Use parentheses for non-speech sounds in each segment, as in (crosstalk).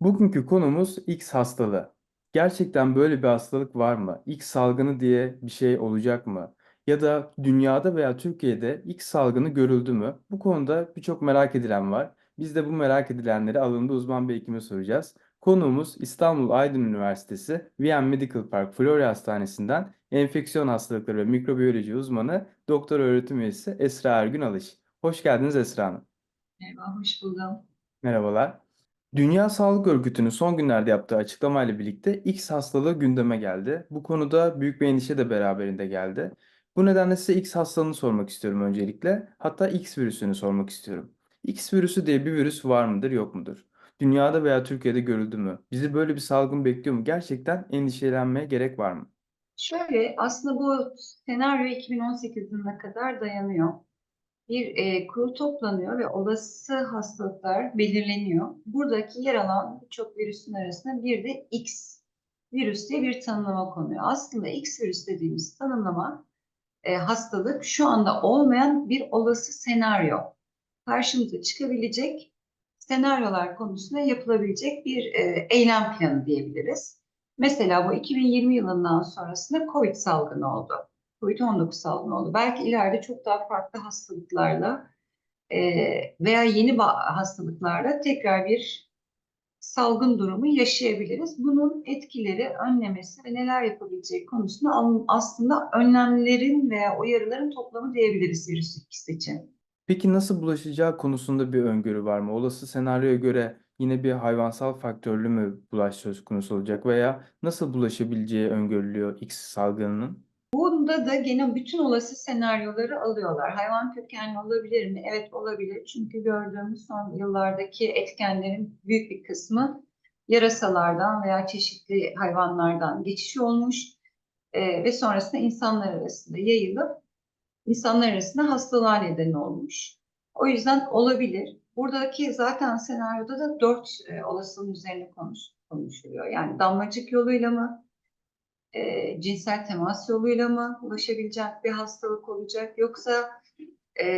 Bugünkü konumuz X hastalığı. Gerçekten böyle bir hastalık var mı? X salgını diye bir şey olacak mı? Ya da dünyada veya Türkiye'de X salgını görüldü mü? Bu konuda birçok merak edilen var. Biz de bu merak edilenleri alanında uzman bir hekime soracağız. Konuğumuz İstanbul Aydın Üniversitesi VM Medical Park Florya Hastanesi'nden enfeksiyon hastalıkları ve mikrobiyoloji uzmanı doktor öğretim üyesi Esra Ergün Alış. Hoş geldiniz Esra Hanım. Merhaba, hoş buldum. Merhabalar. Dünya Sağlık Örgütü'nün son günlerde yaptığı açıklamayla birlikte X hastalığı gündeme geldi. Bu konuda büyük bir endişe de beraberinde geldi. Bu nedenle size X hastalığını sormak istiyorum öncelikle. Hatta X virüsünü sormak istiyorum. X virüsü diye bir virüs var mıdır, yok mudur? Dünyada veya Türkiye'de görüldü mü? Bizi böyle bir salgın bekliyor mu? Gerçekten endişelenmeye gerek var mı? Şöyle, aslında bu senaryo 2018 yılına kadar dayanıyor. Bir e, kurul toplanıyor ve olası hastalıklar belirleniyor. Buradaki yer alan birçok virüsün arasında bir de X virüs diye bir tanımlama konuyor. Aslında X virüs dediğimiz tanımlama e, hastalık şu anda olmayan bir olası senaryo. Karşımıza çıkabilecek senaryolar konusunda yapılabilecek bir e, eylem planı diyebiliriz. Mesela bu 2020 yılından sonrasında COVID salgını oldu. COVID-19 salgını oldu. Belki ileride çok daha farklı hastalıklarla e, veya yeni hastalıklarla tekrar bir salgın durumu yaşayabiliriz. Bunun etkileri, önlemesi ve neler yapabileceği konusunda aslında önlemlerin veya uyarıların toplamı diyebiliriz virüs etkisi için. Peki nasıl bulaşacağı konusunda bir öngörü var mı? Olası senaryoya göre yine bir hayvansal faktörlü mü bulaş söz konusu olacak veya nasıl bulaşabileceği öngörülüyor X salgınının? Bunda da gene bütün olası senaryoları alıyorlar. Hayvan kökenli olabilir mi? Evet olabilir. Çünkü gördüğümüz son yıllardaki etkenlerin büyük bir kısmı yarasalardan veya çeşitli hayvanlardan geçiş olmuş e, ve sonrasında insanlar arasında yayılıp insanlar arasında hastalığa neden olmuş. O yüzden olabilir. Buradaki zaten senaryoda da dört e, olasılığın üzerine konuş, konuşuluyor. Yani damlacık yoluyla mı, e, cinsel temas yoluyla mı ulaşabilecek bir hastalık olacak yoksa e,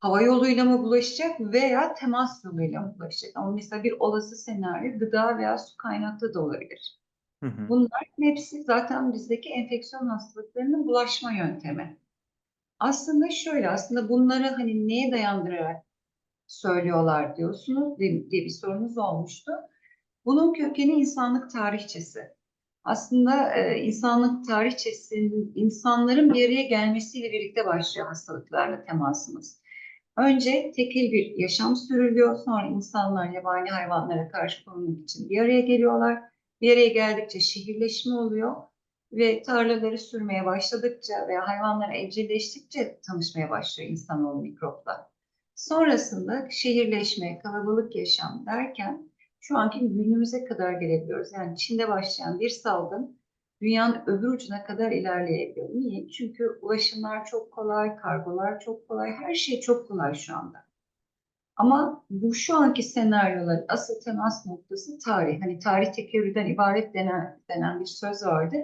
hava yoluyla mı bulaşacak veya temas yoluyla mı bulaşacak? Ama mesela bir olası senaryo gıda veya su kaynaklı da olabilir. Hı hı. Bunlar hepsi zaten bizdeki enfeksiyon hastalıklarının bulaşma yöntemi. Aslında şöyle, aslında bunları hani neye dayandırarak söylüyorlar diyorsunuz diye diye bir sorunuz olmuştu. Bunun kökeni insanlık tarihçesi. Aslında e, insanlık tarihçesinin insanların bir araya gelmesiyle birlikte başlıyor hastalıklarla temasımız. Önce tekil bir yaşam sürülüyor, sonra insanlar yabani hayvanlara karşı korunmak için bir araya geliyorlar. Bir araya geldikçe şehirleşme oluyor ve tarlaları sürmeye başladıkça veya hayvanlara evcilleştikçe tanışmaya başlıyor insanoğlu mikropla. Sonrasında şehirleşme, kalabalık yaşam derken şu anki günümüze kadar gelebiliyoruz. Yani Çin'de başlayan bir salgın dünyanın öbür ucuna kadar ilerleyebiliyor. Niye? Çünkü ulaşımlar çok kolay, kargolar çok kolay, her şey çok kolay şu anda. Ama bu şu anki senaryoların asıl temas noktası tarih. Hani tarih tekerrürden ibaret denen, denen bir söz vardı.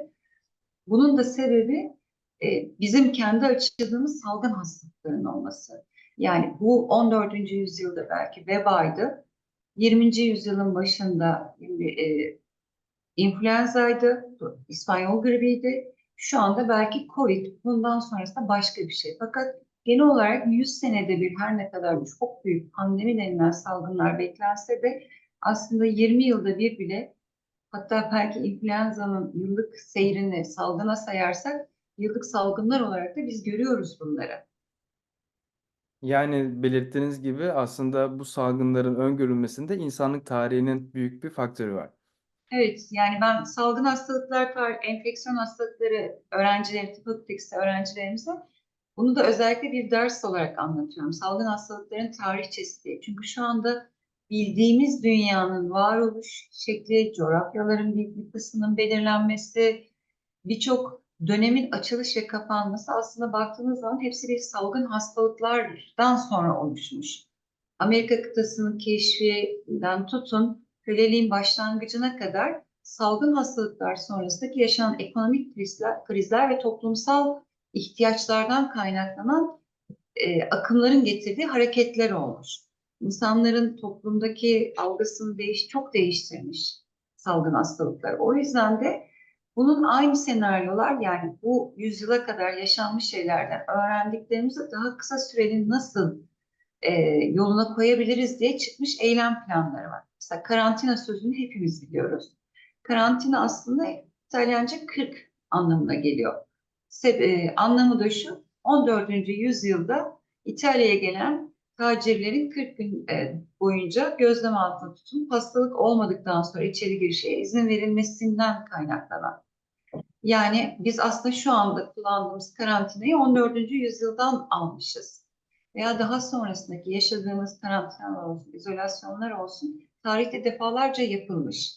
Bunun da sebebi e, bizim kendi açıldığımız salgın hastalıkların olması. Yani bu 14. yüzyılda belki vebaydı. 20. yüzyılın başında e, influenza'ydı, İspanyol gribiydi. Şu anda belki Covid, bundan sonrasında başka bir şey. Fakat genel olarak 100 senede bir her ne kadar çok büyük pandemi denilen salgınlar beklense de aslında 20 yılda bir bile hatta belki influenza'nın yıllık seyrini salgına sayarsak yıllık salgınlar olarak da biz görüyoruz bunları. Yani belirttiğiniz gibi aslında bu salgınların öngörülmesinde insanlık tarihinin büyük bir faktörü var. Evet, yani ben salgın hastalıklar, enfeksiyon hastalıkları öğrencileri, tıp fakültesi öğrencilerimize bunu da özellikle bir ders olarak anlatıyorum. Salgın hastalıkların tarihçesi diye. Çünkü şu anda bildiğimiz dünyanın varoluş şekli, coğrafyaların büyük bir kısmının belirlenmesi, birçok dönemin açılış ve kapanması aslında baktığınız zaman hepsi bir salgın hastalıklardan sonra oluşmuş. Amerika kıtasının keşfinden tutun, köleliğin başlangıcına kadar salgın hastalıklar sonrasındaki yaşanan ekonomik krizler, krizler ve toplumsal ihtiyaçlardan kaynaklanan e, akımların getirdiği hareketler olmuş. insanların toplumdaki algısını değiş çok değiştirmiş salgın hastalıklar. O yüzden de bunun aynı senaryolar yani bu yüzyıla kadar yaşanmış şeylerden öğrendiklerimizi daha kısa süreli nasıl e, yoluna koyabiliriz diye çıkmış eylem planları var. Mesela karantina sözünü hepimiz biliyoruz. Karantina aslında İtalyanca 40 anlamına geliyor. Sebe- anlamı da şu, 14. yüzyılda İtalya'ya gelen tacirlerin 40 gün e, boyunca gözlem altında tutulup hastalık olmadıktan sonra içeri girişe izin verilmesinden kaynaklanan. Yani biz aslında şu anda kullandığımız karantinayı 14. yüzyıldan almışız. Veya daha sonrasındaki yaşadığımız karantinalar olsun, izolasyonlar olsun tarihte defalarca yapılmış.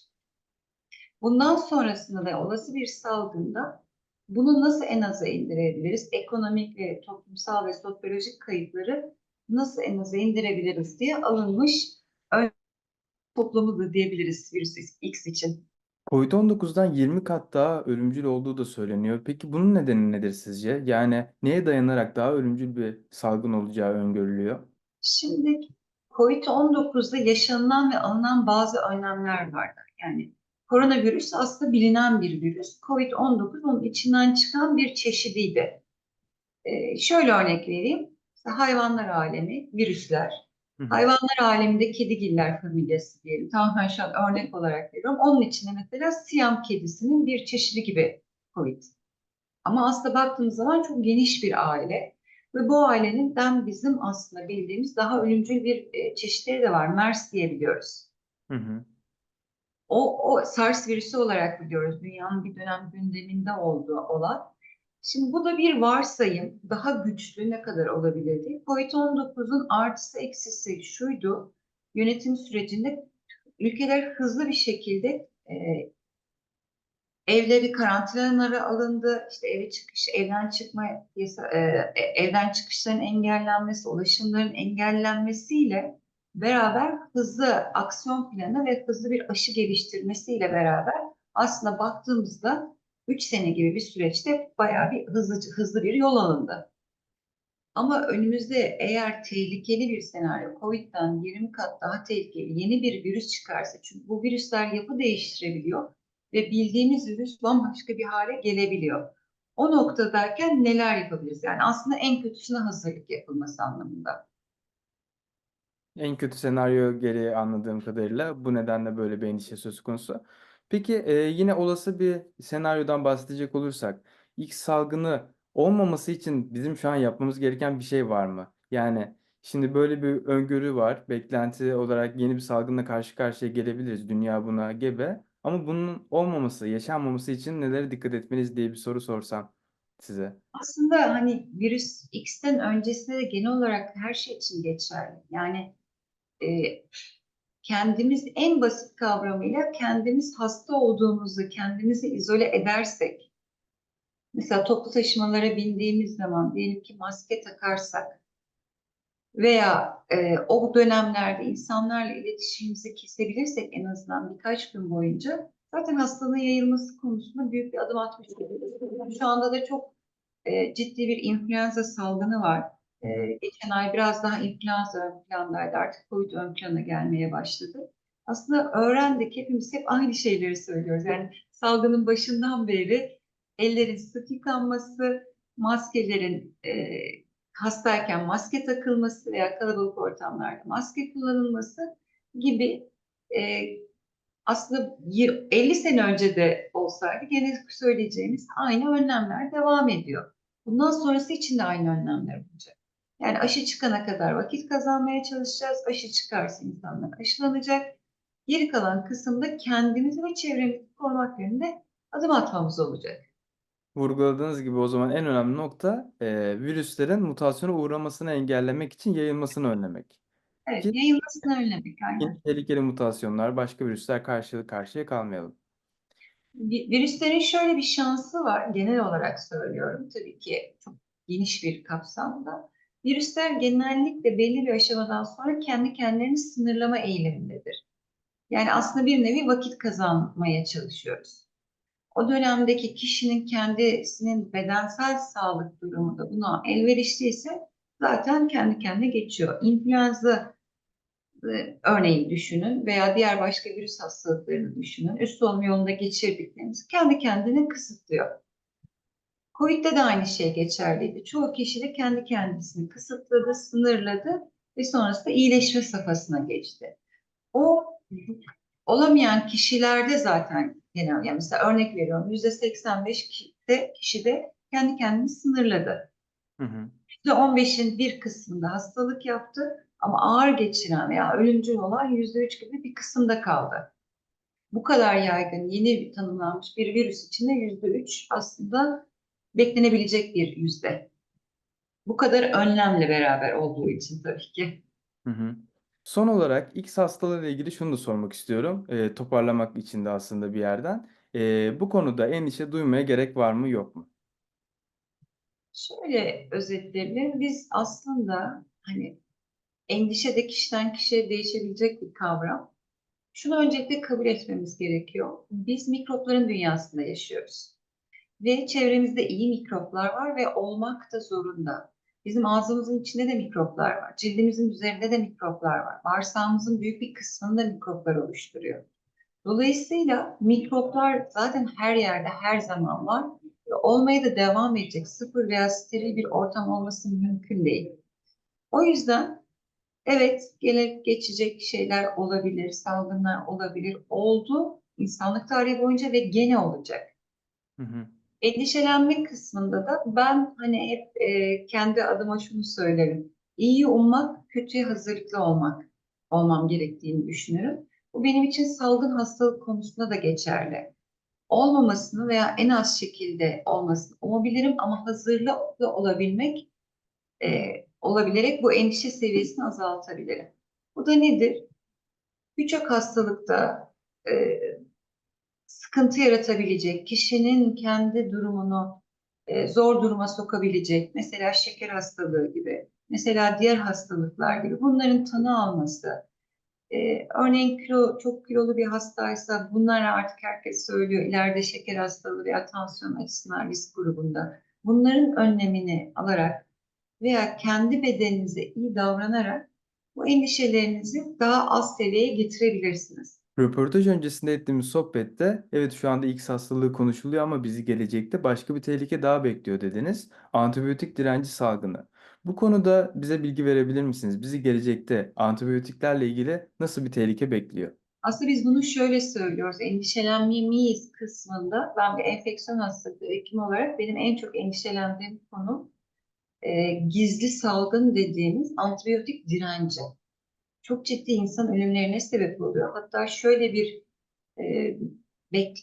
Bundan sonrasında da olası bir salgında bunu nasıl en aza indirebiliriz? Ekonomik ve toplumsal ve sosyolojik kayıpları nasıl en aza indirebiliriz diye alınmış da diyebiliriz virüs X için. Covid-19'dan 20 kat daha ölümcül olduğu da söyleniyor. Peki bunun nedeni nedir sizce? Yani neye dayanarak daha ölümcül bir salgın olacağı öngörülüyor? Şimdi COVID-19'da yaşanılan ve alınan bazı önlemler vardı. Yani koronavirüs aslında bilinen bir virüs. COVID-19 onun içinden çıkan bir çeşidiydi. Ee, şöyle örnek vereyim. Hayvanlar alemi, virüsler. Hayvanlar aleminde kedigiller familyası diyelim. Tamamen şu an örnek olarak veriyorum. Onun içinde mesela Siyam kedisinin bir çeşidi gibi COVID. Ama aslında baktığımız zaman çok geniş bir aile. Ve bu ailenin den bizim aslında bildiğimiz daha ölümcül bir e, çeşitleri de var. MERS diyebiliyoruz. Hı hı. O, o SARS virüsü olarak biliyoruz. Dünyanın bir dönem gündeminde olduğu olan. Şimdi bu da bir varsayım. Daha güçlü ne kadar olabilir diye. COVID-19'un artısı eksisi şuydu. Yönetim sürecinde ülkeler hızlı bir şekilde e, evleri karantinalara alındı. İşte eve çıkış, evden çıkma e, e, evden çıkışların engellenmesi, ulaşımların engellenmesiyle beraber hızlı aksiyon planı ve hızlı bir aşı geliştirmesiyle beraber aslında baktığımızda 3 sene gibi bir süreçte bayağı bir hızlı hızlı bir yol alındı. Ama önümüzde eğer tehlikeli bir senaryo, COVID'den 20 kat daha tehlikeli yeni bir virüs çıkarsa, çünkü bu virüsler yapı değiştirebiliyor ve bildiğimiz virüs bambaşka bir hale gelebiliyor. O noktadayken neler yapabiliriz? Yani aslında en kötüsüne hazırlık yapılması anlamında. En kötü senaryo gereği anladığım kadarıyla bu nedenle böyle bir endişe söz konusu. Peki e, yine olası bir senaryodan bahsedecek olursak, X salgını olmaması için bizim şu an yapmamız gereken bir şey var mı? Yani şimdi böyle bir öngörü var. Beklenti olarak yeni bir salgınla karşı karşıya gelebiliriz. Dünya buna gebe. Ama bunun olmaması, yaşanmaması için nelere dikkat etmeliyiz diye bir soru sorsam size. Aslında hani virüs X'ten öncesinde de genel olarak her şey için geçerli. Yani e, kendimiz en basit kavramıyla kendimiz hasta olduğumuzu kendimizi izole edersek, mesela toplu taşımalara bindiğimiz zaman diyelim ki maske takarsak veya e, o dönemlerde insanlarla iletişimimizi kesebilirsek en azından birkaç gün boyunca zaten hastalığın yayılması konusunda büyük bir adım atmış oluruz. Şu anda da çok e, ciddi bir influenza salgını var. E, geçen ay biraz daha influenza ön plandaydı. Artık Covid ön plana gelmeye başladı. Aslında öğrendik. Hepimiz hep aynı şeyleri söylüyoruz. Yani salgının başından beri ellerin sık yıkanması, maskelerin e, hastayken maske takılması veya kalabalık ortamlarda maske kullanılması gibi e, aslında 50 sene önce de olsaydı gene söyleyeceğimiz aynı önlemler devam ediyor. Bundan sonrası için de aynı önlemler olacak. Yani aşı çıkana kadar vakit kazanmaya çalışacağız. Aşı çıkarsa insanlar aşılanacak. Geri kalan kısımda kendimizi ve çevremizi korumak yönünde adım atmamız olacak. Vurguladığınız gibi o zaman en önemli nokta e, virüslerin mutasyona uğramasını engellemek için yayılmasını önlemek. Evet, Ki yayılmasını önlemek aynen. tehlikeli mutasyonlar, başka virüsler karşı karşıya kalmayalım. Vi- Virüslerin şöyle bir şansı var, genel olarak söylüyorum. Tabii ki çok geniş bir kapsamda. Virüsler genellikle belli bir aşamadan sonra kendi kendilerini sınırlama eğilimindedir. Yani aslında bir nevi vakit kazanmaya çalışıyoruz. O dönemdeki kişinin kendisinin bedensel sağlık durumu da buna elverişliyse zaten kendi kendine geçiyor. İnfluenza e, örneğin düşünün veya diğer başka virüs hastalıklarını düşünün. Üst solunum yolunda geçirdiklerimiz kendi kendini kısıtlıyor. Covid'de de aynı şey geçerliydi. Çoğu kişi de kendi kendisini kısıtladı, sınırladı ve sonrasında iyileşme safhasına geçti. O olamayan kişilerde zaten genel, yani mesela örnek veriyorum %85 kişi de, kişi de kendi kendini sınırladı. Hı. %15'in bir kısmında hastalık yaptı ama ağır geçiren veya ölümcül olan %3 gibi bir kısımda kaldı. Bu kadar yaygın yeni tanımlanmış bir virüs için de %3 aslında beklenebilecek bir yüzde. Bu kadar önlemle beraber olduğu için tabii ki. Hı hı. Son olarak X hastalığı ile ilgili şunu da sormak istiyorum. Ee, toparlamak için de aslında bir yerden. Ee, bu konuda endişe duymaya gerek var mı yok mu? Şöyle özetleyebilirim. Biz aslında hani endişe de kişiden kişiye değişebilecek bir kavram. Şunu öncelikle kabul etmemiz gerekiyor. Biz mikropların dünyasında yaşıyoruz. Ve çevremizde iyi mikroplar var ve olmak da zorunda. Bizim ağzımızın içinde de mikroplar var. Cildimizin üzerinde de mikroplar var. Bağırsağımızın büyük bir kısmını da mikroplar oluşturuyor. Dolayısıyla mikroplar zaten her yerde her zaman var ve olmaya da devam edecek. Sıfır veya steril bir ortam olması mümkün değil. O yüzden evet gelip geçecek şeyler olabilir, salgınlar olabilir, oldu insanlık tarihi boyunca ve gene olacak. Hı hı. Endişelenme kısmında da ben hani hep e, kendi adıma şunu söylerim. İyiyi ummak, kötüye hazırlıklı olmak olmam gerektiğini düşünürüm. Bu benim için salgın hastalık konusunda da geçerli. Olmamasını veya en az şekilde olmasını umabilirim ama hazırlıklı olabilmek, e, olabilerek bu endişe seviyesini azaltabilirim. Bu da nedir? Birçok hastalıkta e, sıkıntı yaratabilecek, kişinin kendi durumunu e, zor duruma sokabilecek, mesela şeker hastalığı gibi, mesela diğer hastalıklar gibi bunların tanı alması, e, örneğin kilo, çok kilolu bir hastaysa bunlar artık herkes söylüyor, ileride şeker hastalığı veya tansiyon açısından risk grubunda. Bunların önlemini alarak veya kendi bedeninize iyi davranarak bu endişelerinizi daha az seviyeye getirebilirsiniz. Röportaj öncesinde ettiğimiz sohbette evet şu anda X hastalığı konuşuluyor ama bizi gelecekte başka bir tehlike daha bekliyor dediniz. Antibiyotik direnci salgını. Bu konuda bize bilgi verebilir misiniz? Bizi gelecekte antibiyotiklerle ilgili nasıl bir tehlike bekliyor? Aslında biz bunu şöyle söylüyoruz. Endişelenmemeyiz kısmında. Ben bir enfeksiyon hastalığı hekimi olarak benim en çok endişelendiğim konu e, gizli salgın dediğimiz antibiyotik direnci. Çok ciddi insan ölümlerine sebep oluyor. Hatta şöyle bir e, bek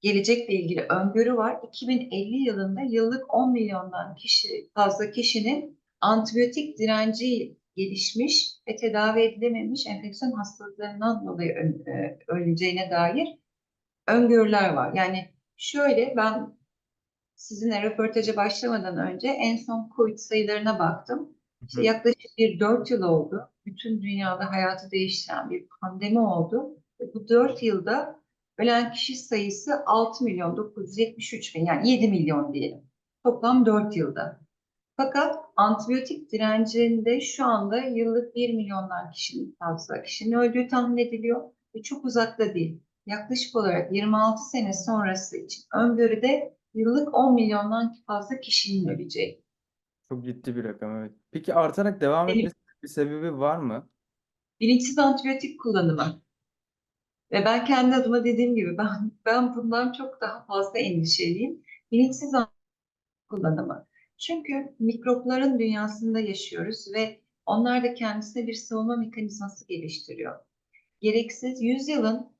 gelecekle ilgili öngörü var. 2050 yılında yıllık 10 milyondan kişi fazla kişinin antibiyotik direnci gelişmiş ve tedavi edilememiş enfeksiyon hastalıklarından dolayı e, öleceğine dair öngörüler var. Yani şöyle ben sizinle röportaja başlamadan önce en son COVID sayılarına baktım. İşte yaklaşık bir 4 yıl oldu. Bütün dünyada hayatı değiştiren bir pandemi oldu. Ve bu 4 yılda ölen kişi sayısı 6 milyon 973 bin yani 7 milyon diyelim. Toplam 4 yılda. Fakat antibiyotik direncinde şu anda yıllık 1 milyondan kişinin fazla kişinin öldüğü tahmin ediliyor ve çok uzakta değil. Yaklaşık olarak 26 sene sonrası için öngörüde yıllık 10 milyondan fazla kişinin öleceği. Çok ciddi bir rakam evet. Peki artarak devam etmesinin bir sebebi var mı? Bilinçsiz antibiyotik kullanımı. Ve ben kendi adıma dediğim gibi ben, ben bundan çok daha fazla endişeliyim. Bilinçsiz antibiyotik kullanımı. Çünkü mikropların dünyasında yaşıyoruz ve onlar da kendisine bir savunma mekanizması geliştiriyor. Gereksiz yüzyılın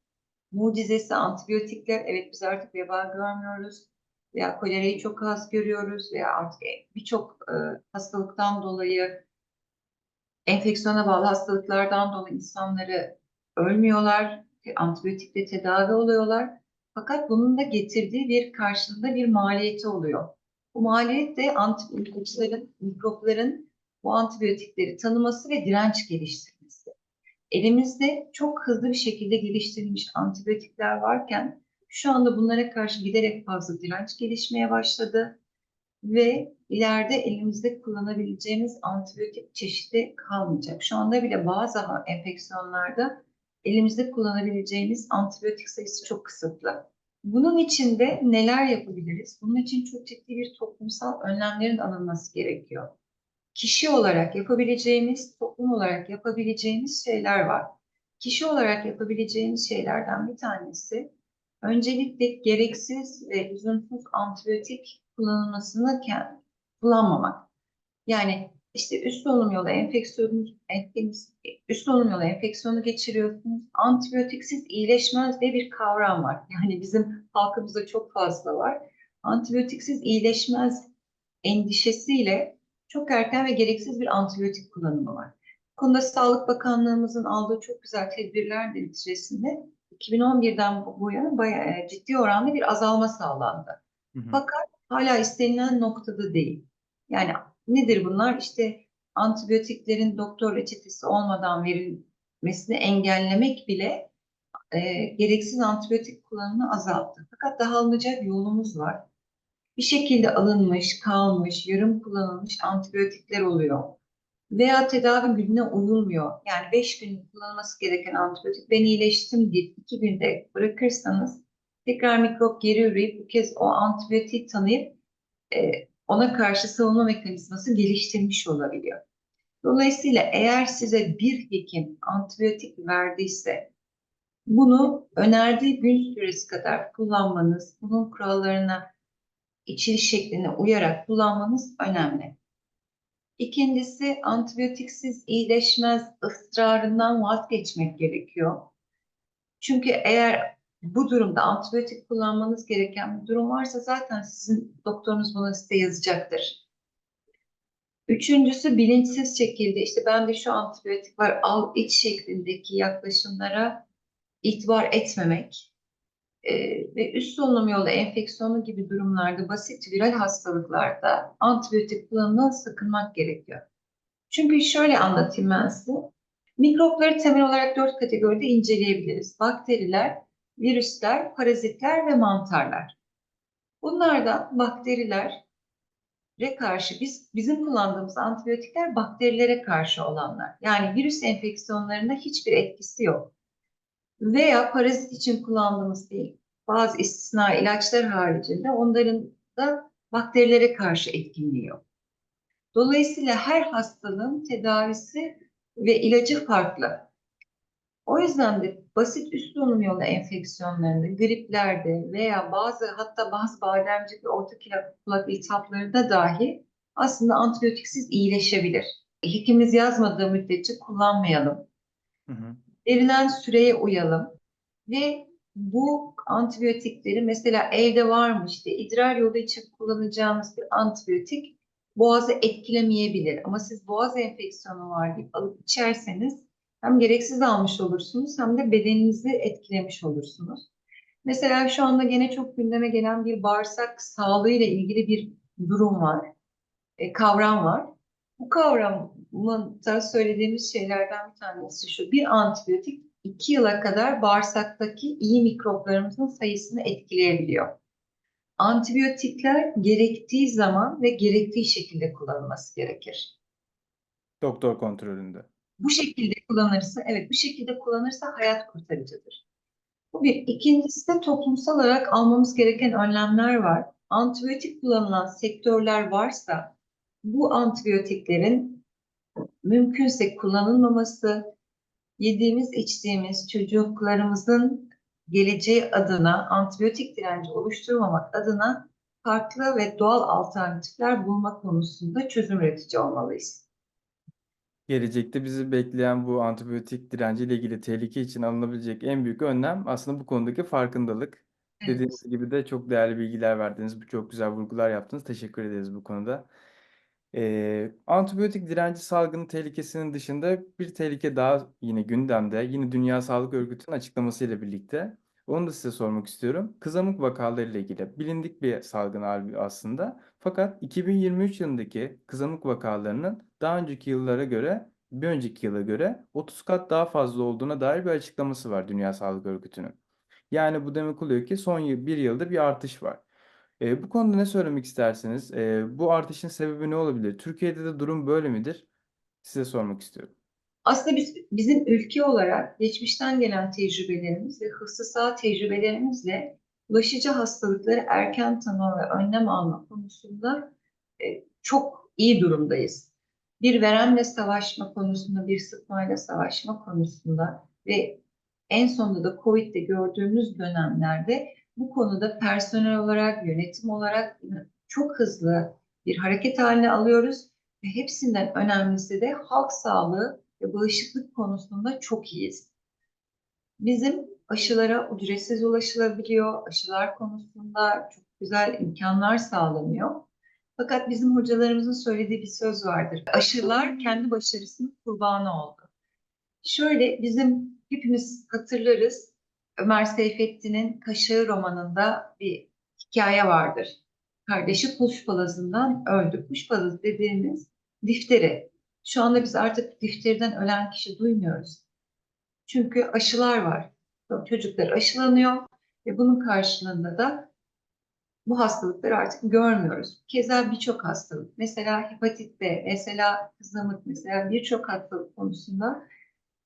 mucizesi antibiyotikler. Evet biz artık veba görmüyoruz veya kolerayı çok az görüyoruz veya artık birçok e, hastalıktan dolayı enfeksiyona bağlı hastalıklardan dolayı insanları ölmüyorlar, antibiyotikle tedavi oluyorlar. Fakat bunun da getirdiği bir karşılığında bir maliyeti oluyor. Bu maliyet de antibiyotiklerin, mikropların bu antibiyotikleri tanıması ve direnç geliştirmesi. Elimizde çok hızlı bir şekilde geliştirilmiş antibiyotikler varken şu anda bunlara karşı giderek fazla direnç gelişmeye başladı ve ileride elimizde kullanabileceğimiz antibiyotik çeşidi kalmayacak. Şu anda bile bazı enfeksiyonlarda elimizde kullanabileceğimiz antibiyotik sayısı çok kısıtlı. Bunun için de neler yapabiliriz? Bunun için çok ciddi bir toplumsal önlemlerin alınması gerekiyor. Kişi olarak yapabileceğimiz, toplum olarak yapabileceğimiz şeyler var. Kişi olarak yapabileceğimiz şeylerden bir tanesi öncelikle gereksiz ve lüzumsuz antibiyotik kullanılmasını kullanmamak. Yani işte üst solunum yolu enfeksiyonu, enfeks- üst solunum yolu enfeksiyonu geçiriyorsunuz. Antibiyotiksiz iyileşmez diye bir kavram var. (laughs) Yani bizim halkımızda çok fazla var. Antibiyotiksiz iyileşmez endişesiyle çok erken ve gereksiz bir antibiyotik kullanımı var. Bu konuda Sağlık Bakanlığımızın aldığı çok güzel tedbirler neticesinde 2011'den bu bu yana bayağı e, ciddi oranda bir azalma sağlandı. Hı hı. Fakat hala istenilen noktada değil. Yani nedir bunlar? İşte antibiyotiklerin doktor reçetesi olmadan verilmesini engellemek bile e, gereksiz antibiyotik kullanımını azalttı. Fakat daha alınacak yolumuz var. Bir şekilde alınmış, kalmış, yarım kullanılmış antibiyotikler oluyor. Veya tedavi gününe uyulmuyor. Yani 5 gün kullanılması gereken antibiyotik ben iyileştim deyip 2 günde bırakırsanız tekrar mikrop geri üreyip bu kez o antibiyotiği tanıyıp e, ona karşı savunma mekanizması geliştirmiş olabiliyor. Dolayısıyla eğer size bir hekim antibiyotik verdiyse bunu önerdiği gün süresi kadar kullanmanız, bunun kurallarına, içiliş şekline uyarak kullanmanız önemli. İkincisi antibiyotiksiz iyileşmez ısrarından vazgeçmek gerekiyor. Çünkü eğer bu durumda antibiyotik kullanmanız gereken bir durum varsa zaten sizin doktorunuz bunu size yazacaktır. Üçüncüsü bilinçsiz şekilde işte bende şu antibiyotik var al iç şeklindeki yaklaşımlara itibar etmemek Ee, ve üst solunum yolu enfeksiyonu gibi durumlarda basit viral hastalıklarda antibiyotik kullanımından sakınmak gerekiyor. Çünkü şöyle anlatayım ben size. Mikropları temel olarak dört kategoride inceleyebiliriz. Bakteriler, virüsler, parazitler ve mantarlar. Bunlardan bakterilere karşı biz bizim kullandığımız antibiyotikler bakterilere karşı olanlar. Yani virüs enfeksiyonlarında hiçbir etkisi yok. Veya parazit için kullandığımız değil, bazı istisna ilaçlar haricinde onların da bakterilere karşı etkinliği yok. Dolayısıyla her hastalığın tedavisi ve ilacı farklı. O yüzden de basit üst solunum yolu enfeksiyonlarında, griplerde veya bazı hatta bazı bademcik ve orta kulak- iltihaplarında dahi aslında antibiyotiksiz iyileşebilir. Hekimimiz yazmadığı müddetçe kullanmayalım. Hı hı. Verilen süreye uyalım ve bu antibiyotikleri mesela evde varmış işte idrar yolu için kullanacağınız bir antibiyotik boğazı etkilemeyebilir. Ama siz boğaz enfeksiyonu var deyip alıp içerseniz hem gereksiz almış olursunuz hem de bedeninizi etkilemiş olursunuz. Mesela şu anda gene çok gündeme gelen bir bağırsak sağlığı ile ilgili bir durum var, e, kavram var. Bu kavramın da söylediğimiz şeylerden bir tanesi şu. Bir antibiyotik iki yıla kadar bağırsaktaki iyi mikroplarımızın sayısını etkileyebiliyor. Antibiyotikler gerektiği zaman ve gerektiği şekilde kullanılması gerekir. Doktor kontrolünde. Bu şekilde kullanırsa, evet bu şekilde kullanırsa hayat kurtarıcıdır. Bu bir. İkincisi de toplumsal olarak almamız gereken önlemler var. Antibiyotik kullanılan sektörler varsa bu antibiyotiklerin mümkünse kullanılmaması, yediğimiz, içtiğimiz çocuklarımızın geleceği adına antibiyotik direnci oluşturmamak adına farklı ve doğal alternatifler bulma konusunda çözüm üretici olmalıyız. Gelecekte bizi bekleyen bu antibiyotik direnciyle ilgili tehlike için alınabilecek en büyük önlem aslında bu konudaki farkındalık. Evet. Dediğiniz gibi de çok değerli bilgiler verdiniz. Bu çok güzel vurgular yaptınız. Teşekkür ederiz bu konuda. Ee, antibiyotik direnci salgını tehlikesinin dışında bir tehlike daha yine gündemde. Yine Dünya Sağlık Örgütü'nün açıklamasıyla birlikte. Onu da size sormak istiyorum. Kızamık vakaları ile ilgili bilindik bir salgın aslında. Fakat 2023 yılındaki kızamık vakalarının daha önceki yıllara göre, bir önceki yıla göre 30 kat daha fazla olduğuna dair bir açıklaması var Dünya Sağlık Örgütü'nün. Yani bu demek oluyor ki son yıl, bir yılda bir artış var. E, bu konuda ne söylemek istersiniz? E, bu artışın sebebi ne olabilir? Türkiye'de de durum böyle midir? Size sormak istiyorum. Aslında biz bizim ülke olarak geçmişten gelen tecrübelerimiz ve hıfzı tecrübelerimizle bulaşıcı hastalıkları erken tanı ve önlem alma konusunda e, çok iyi durumdayız. Bir veremle savaşma konusunda, bir sıtmayla savaşma konusunda ve en sonunda da Covid'de gördüğümüz dönemlerde bu konuda personel olarak, yönetim olarak çok hızlı bir hareket haline alıyoruz ve hepsinden önemlisi de halk sağlığı ve bağışıklık konusunda çok iyiyiz. Bizim aşılara ücretsiz ulaşılabiliyor, aşılar konusunda çok güzel imkanlar sağlanıyor. Fakat bizim hocalarımızın söylediği bir söz vardır. Aşılar kendi başarısının kurbanı oldu. Şöyle bizim hepimiz hatırlarız. Ömer Seyfettin'in Kaşığı romanında bir hikaye vardır. Kardeşi kuş palazından öldü. Kuş palazı dediğimiz difteri. Şu anda biz artık difteriden ölen kişi duymuyoruz. Çünkü aşılar var. Çocuklar aşılanıyor ve bunun karşılığında da bu hastalıkları artık görmüyoruz. Keza birçok hastalık, mesela hepatit B, mesela kızamık, mesela birçok hastalık konusunda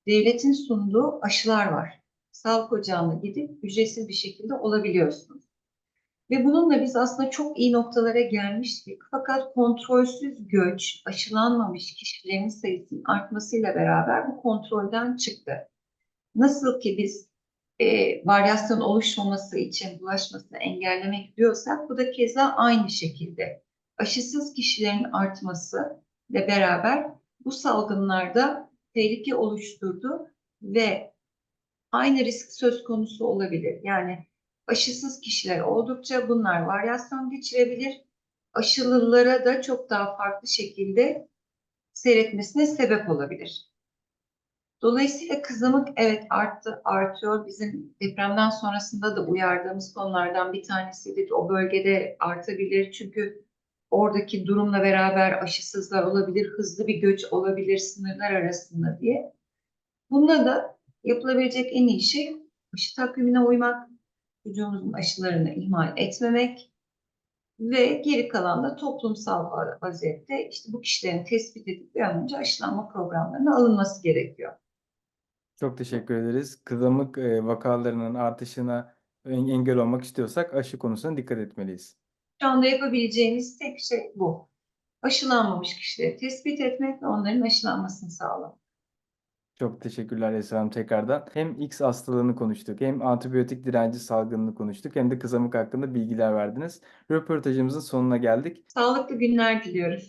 devletin sunduğu aşılar var. Sağlık ocağına gidip ücretsiz bir şekilde olabiliyorsunuz. Ve bununla biz aslında çok iyi noktalara gelmiştik. Fakat kontrolsüz göç, aşılanmamış kişilerin sayısının artmasıyla beraber bu kontrolden çıktı. Nasıl ki biz e, varyasyon oluşmaması için bulaşmasını engellemek diyorsak bu da keza aynı şekilde. Aşısız kişilerin artması ile beraber bu salgınlarda tehlike oluşturdu ve aynı risk söz konusu olabilir. Yani aşısız kişiler oldukça bunlar varyasyon geçirebilir. Aşılılara da çok daha farklı şekilde seyretmesine sebep olabilir. Dolayısıyla kızamık evet arttı, artıyor. Bizim depremden sonrasında da uyardığımız konulardan bir tanesiydi. O bölgede artabilir çünkü oradaki durumla beraber aşısızlar olabilir, hızlı bir göç olabilir sınırlar arasında diye. Bunda da yapılabilecek en iyi şey aşı takvimine uymak, çocuğumuzun aşılarını ihmal etmemek ve geri kalan da toplumsal vaziyette işte bu kişilerin tespit edip bir an önce aşılanma programlarına alınması gerekiyor. Çok teşekkür ederiz. Kızamık e, vakalarının artışına en- engel olmak istiyorsak aşı konusuna dikkat etmeliyiz. Şu anda yapabileceğimiz tek şey bu. Aşılanmamış kişileri tespit etmek ve onların aşılanmasını sağlamak. Çok teşekkürler Esra Hanım tekrardan. Hem X hastalığını konuştuk, hem antibiyotik direnci salgınını konuştuk, hem de kızamık hakkında bilgiler verdiniz. Röportajımızın sonuna geldik. Sağlıklı günler diliyorum.